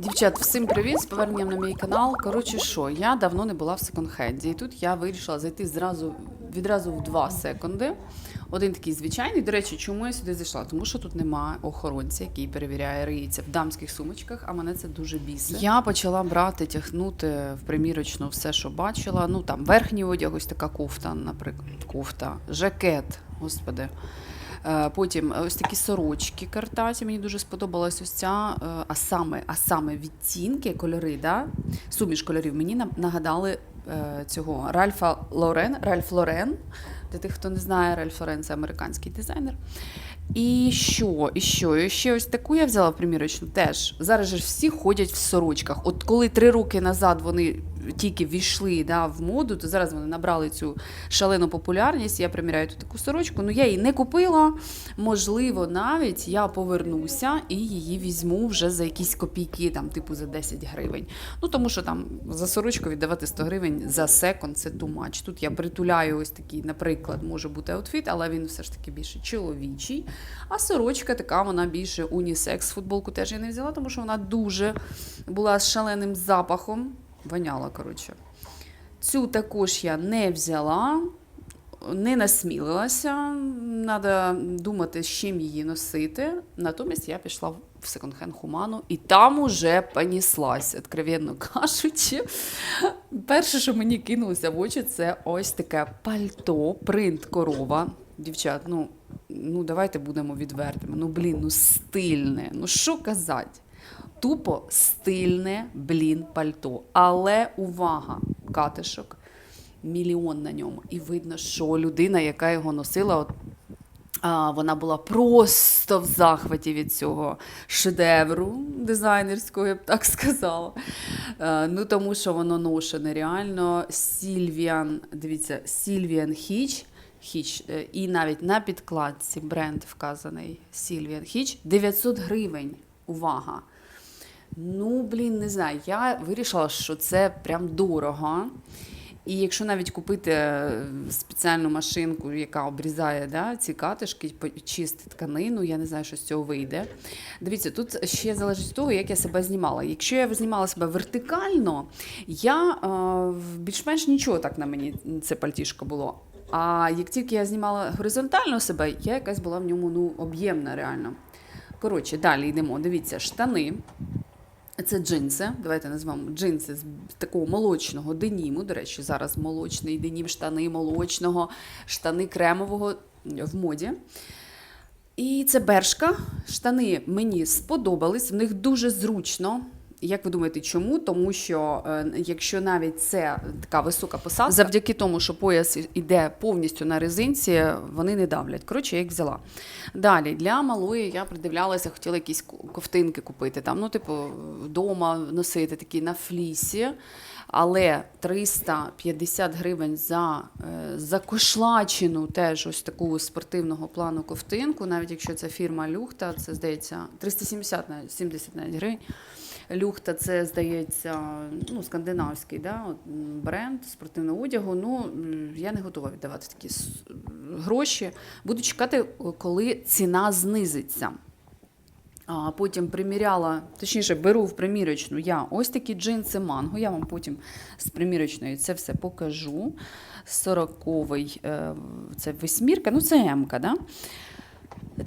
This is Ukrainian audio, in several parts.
Дівчат, всім привіт з поверненням на мій канал. Коротше, що я давно не була в секонд-хенді, і тут я вирішила зайти зразу відразу в два секунди. Один такий звичайний. До речі, чому я сюди зайшла? Тому що тут немає охоронця, який перевіряє риється в дамських сумочках, а мене це дуже бісить. Я почала брати, тягнути в примірочну все, що бачила. Ну там верхній одяг, ось така кофта, наприклад, кофта, жакет, господи. Е, Потім ось такі сорочки картаті. Мені дуже сподобалась ось ця, е, а саме, а саме відтінки, кольори, да? суміш кольорів мені нагадали е, цього Ральфа Лорен. Ральф Лорен. Для тих, хто не знає, Ральф Лорен це американський дизайнер. І що? І що? І ще ось таку я взяла примірочну теж. Зараз же всі ходять в сорочках. От коли три роки назад вони тільки війшли да, в моду, то зараз вони набрали цю шалену популярність. Я приміряю тут таку сорочку. Ну я її не купила. Можливо, навіть я повернуся і її візьму вже за якісь копійки, там, типу за 10 гривень. Ну тому що там за сорочку віддавати 100 гривень за секонд це much. Тут я притуляю ось такий, наприклад, може бути аутфіт, але він все ж таки більше чоловічий. А сорочка така, вона більше унісекс. Футболку теж я не взяла, тому що вона дуже була з шаленим запахом. Воняла, коротше. Цю також я не взяла, не насмілилася. Треба думати, з чим її носити. Натомість я пішла в секонд-хенд Хуману і там уже поніслась, откровенно кажучи. Перше, що мені кинулося в очі, це ось таке пальто, принт корова. Дівчат, ну, ну давайте будемо відвертими. Ну, блін, ну стильне. Ну що казати? Тупо стильне, блін, пальто. Але увага, катишок, мільйон на ньому. І видно, що людина, яка його носила, от, а, вона була просто в захваті від цього шедевру дизайнерського, я б так сказала. Е, ну, тому що воно ношене реально. Сільвіан, дивіться, Сільвіан Хіч. Хіч, е, і навіть на підкладці бренд вказаний Сільвіан Хіч 900 гривень. Увага! Ну, блін, не знаю. Я вирішила, що це прям дорого. І якщо навіть купити е, спеціальну машинку, яка обрізає да, ці катишки, чистить тканину, я не знаю, що з цього вийде. Дивіться, тут ще залежить від того, як я себе знімала. Якщо я знімала себе вертикально, я е, більш-менш нічого так на мені це пальтішко було. А як тільки я знімала горизонтально себе, я якась була в ньому ну, об'ємна реально. Коротше, далі йдемо. Дивіться, штани. Це джинси. Давайте назвемо джинси з такого молочного деніму. До речі, зараз молочний денім, штани молочного, штани кремового в моді. І це бершка. Штани мені сподобались, в них дуже зручно. Як ви думаєте, чому? Тому що е, якщо навіть це така висока посадка, завдяки тому, що пояс іде повністю на резинці, вони не давлять. Коротше, я їх взяла. Далі для малої я придивлялася, хотіла якісь ковтинки купити. Там, ну, типу, вдома носити такі на флісі. Але 350 гривень за е, закошлачену теж ось таку спортивного плану ковтинку, навіть якщо це фірма Люхта, це здається 370 навіть 70 навіть гривень. Люхта, це здається, ну, скандинавський да, бренд спортивного одягу. Ну, я не готова віддавати такі гроші. Буду чекати, коли ціна знизиться. А потім приміряла, точніше, беру в примірочну я ось такі джинси манго. Я вам потім з примірочної це все покажу. 40-й, е, це восьмірка, ну це М-ка, да?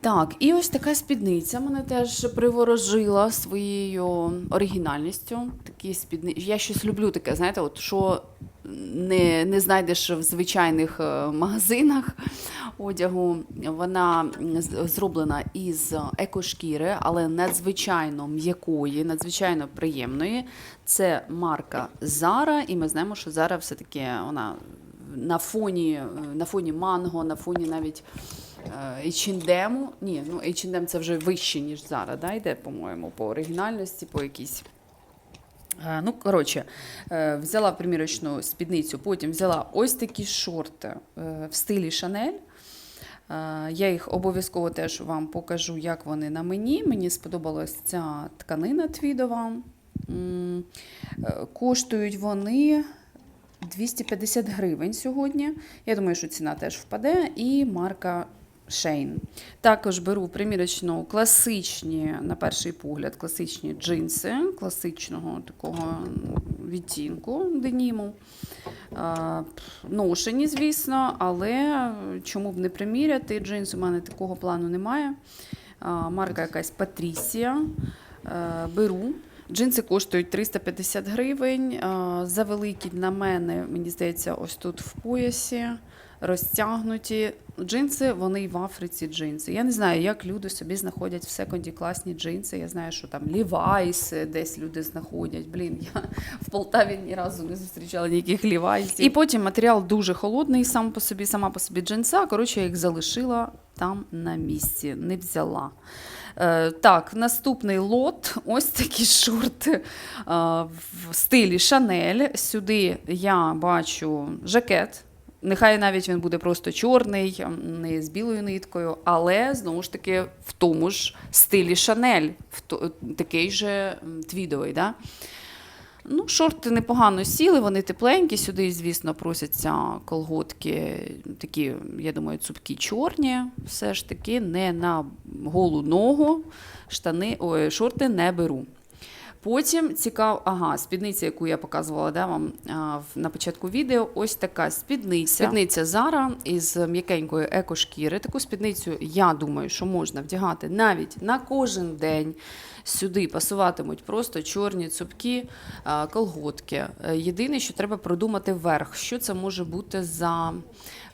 Так, і ось така спідниця мене теж приворожила своєю оригінальністю. Такі спідни... Я щось люблю таке, знаєте, от що не, не знайдеш в звичайних е, магазинах одягу. Вона зроблена із екошкіри, але надзвичайно м'якої, надзвичайно приємної. Це марка Zara, і ми знаємо, що Zara все-таки вона на фоні, е, на фоні манго, на фоні навіть H&M. Ні, ну H&M це вже вище, ніж Zara, да, йде, по-моєму, по оригінальності, по якійсь. Е, Ну, коротше, е, взяла примірочну спідницю, потім взяла ось такі шорти в стилі Шанель. Я їх обов'язково теж вам покажу, як вони на мені. Мені сподобалась ця тканина твідова. Коштують вони 250 гривень сьогодні. Я думаю, що ціна теж впаде. І марка Шейн. Також беру примірочну класичні, на перший погляд, класичні джинси, класичного такого відтінку деніму. Ношені, звісно, але чому б не приміряти? Джинс у мене такого плану немає. Марка якась Патрісія. Беру. Джинси коштують 350 гривень. Завеликі на мене, мені здається, ось тут в поясі розтягнуті. Джинси, вони й в Африці джинси. Я не знаю, як люди собі знаходять в секонді класні джинси. Я знаю, що там Лівайси десь люди знаходять. Блін, я в Полтаві ні разу не зустрічала ніяких лівайсів. І потім матеріал дуже холодний, сам по собі, сама по собі джинса. Коротше, я їх залишила там на місці, не взяла. Е, Так, наступний лот. Ось такі шорти е, в стилі Шанель. Сюди я бачу жакет. Нехай навіть він буде просто чорний, не з білою ниткою, але знову ж таки в тому ж стилі Шанель, в то- такий же твідовий. Да? Ну, шорти непогано сіли, вони тепленькі. Сюди, звісно, просяться колготки, такі, я думаю, цупкі чорні, все ж таки, не на голу ногу, штани, ой, шорти не беру. Потім цікав, ага, спідниця, яку я показувала да, вам а, на початку відео. Ось така спідниця. Спідниця Zara із м'якенької екошкіри. Таку спідницю, я думаю, що можна вдягати навіть на кожен день. Сюди пасуватимуть просто чорні цупкі а, колготки. Е, Єдине, що треба продумати верх. Що це може бути за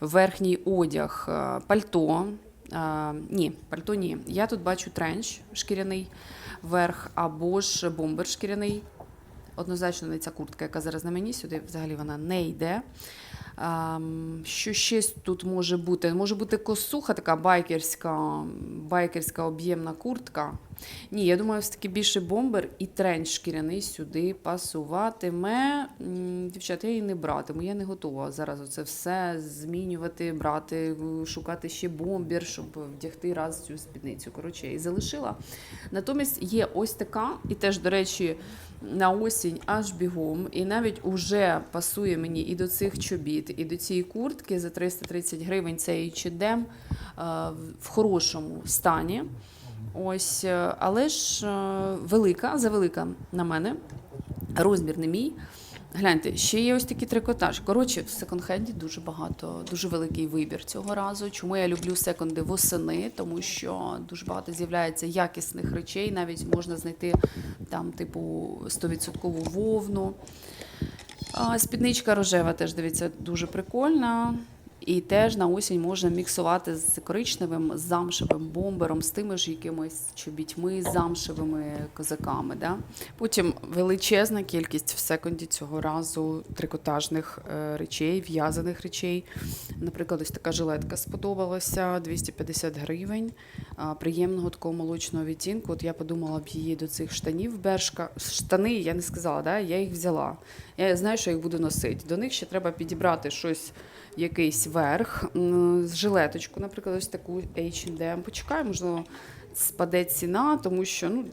верхній одяг? Е, Пальто. А, ні, пальто ні. Я тут бачу тренч шкіряний верх або ж бомбер шкіряний. Однозначно не ця куртка, яка зараз на мені, сюди взагалі вона не йде. Що ще тут може бути? Може бути косуха, така байкерська, байкерська об'ємна куртка. Ні, я думаю, все-таки більше бомбер і тренч шкіряний сюди пасуватиме. М, Дівчата, я її не братиму, я не готова зараз це все змінювати, брати, шукати ще бомбер, щоб вдягти раз цю спідницю. Коротше, її залишила. Натомість є ось така, і теж, до речі, на осінь аж бігом, і навіть уже пасує мені і до цих чобіт, і до цієї куртки за 330 гривень. Це H&M, е, в хорошому стані. Ось, е, але ж е, велика, завелика на мене. Розмір не мій. Гляньте, ще є ось такий трикотаж. Коротше, в секонд-хенді дуже багато, дуже великий вибір цього разу. Чому я люблю секонди восени? Тому що дуже багато з'являється якісних речей. Навіть можна знайти там, типу, 100% вовну. Спідничка рожева теж дивіться дуже прикольна. І теж на осінь можна міксувати з коричневим з замшевим бомбером, з тими ж якимись чобітьми, з замшевими козаками. Да? Потім величезна кількість в секунді цього разу трикотажних е, речей, в'язаних речей. Наприклад, ось така жилетка сподобалася 250 гривень. Приємного такого молочного відтінку. От я подумала б її до цих штанів. Бершка. Штани я не сказала, да? я їх взяла. Я знаю, що їх буду носити. До них ще треба підібрати щось якийсь верх, жилеточку, наприклад, ось таку H&M. Почекаю, можливо, спаде ціна, тому що ну,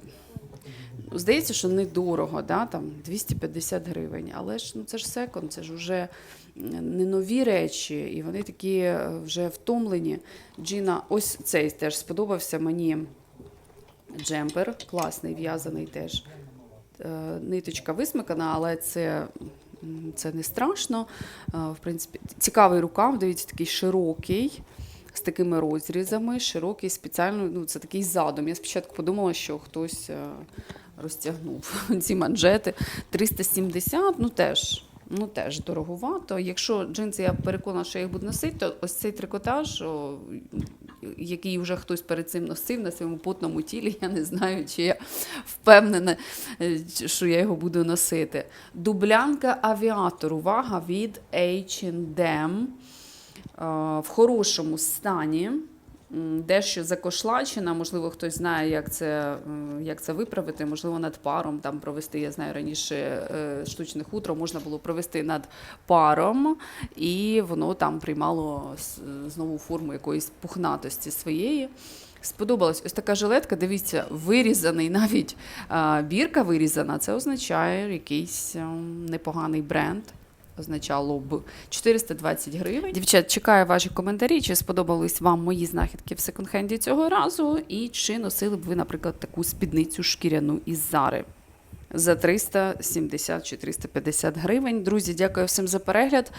здається, що недорого, да? там 250 гривень. Але ж ну, це ж секонд, це ж вже не нові речі, і вони такі е, вже втомлені. Джіна, ось цей теж сподобався мені джемпер, класний, в'язаний теж. Е, Ниточка висмикана, але це, це не страшно. Е, В принципі, цікавий рукав, дивіться, такий широкий. З такими розрізами, широкий, спеціально, ну це такий задум. Я спочатку подумала, що хтось розтягнув ці манжети. 370, ну теж, ну теж дороговато. Якщо джинси, я переконана, що я їх буду носити, то ось цей трикотаж, о, який вже хтось перед цим носив на своєму потному тілі, я не знаю, чи я впевнена, е, що я його буду носити. Дублянка авіатор, увага від H&M в хорошому стані. Дещо закошлачена, можливо, хтось знає, як це, як це виправити. Можливо, над паром там провести. Я знаю раніше е, штучне хутро можна було провести над паром, і воно там приймало знову форму якоїсь пухнатості своєї. Сподобалась ось така жилетка. Дивіться, вирізаний навіть бірка вирізана. Це означає якийсь ем, непоганий бренд. Означало б 420 гривень. Дівчат, чекаю ваші коментарі, чи сподобались вам мої знахідки в секонд-хенді цього разу, і чи носили б ви, наприклад, таку спідницю шкіряну із Зари. За 370 чи 350 гривень. Друзі, дякую всім за перегляд.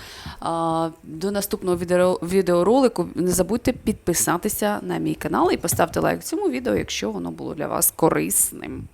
До наступного відео, відеоролику не забудьте підписатися на мій канал і поставте лайк цьому відео, якщо воно було для вас корисним.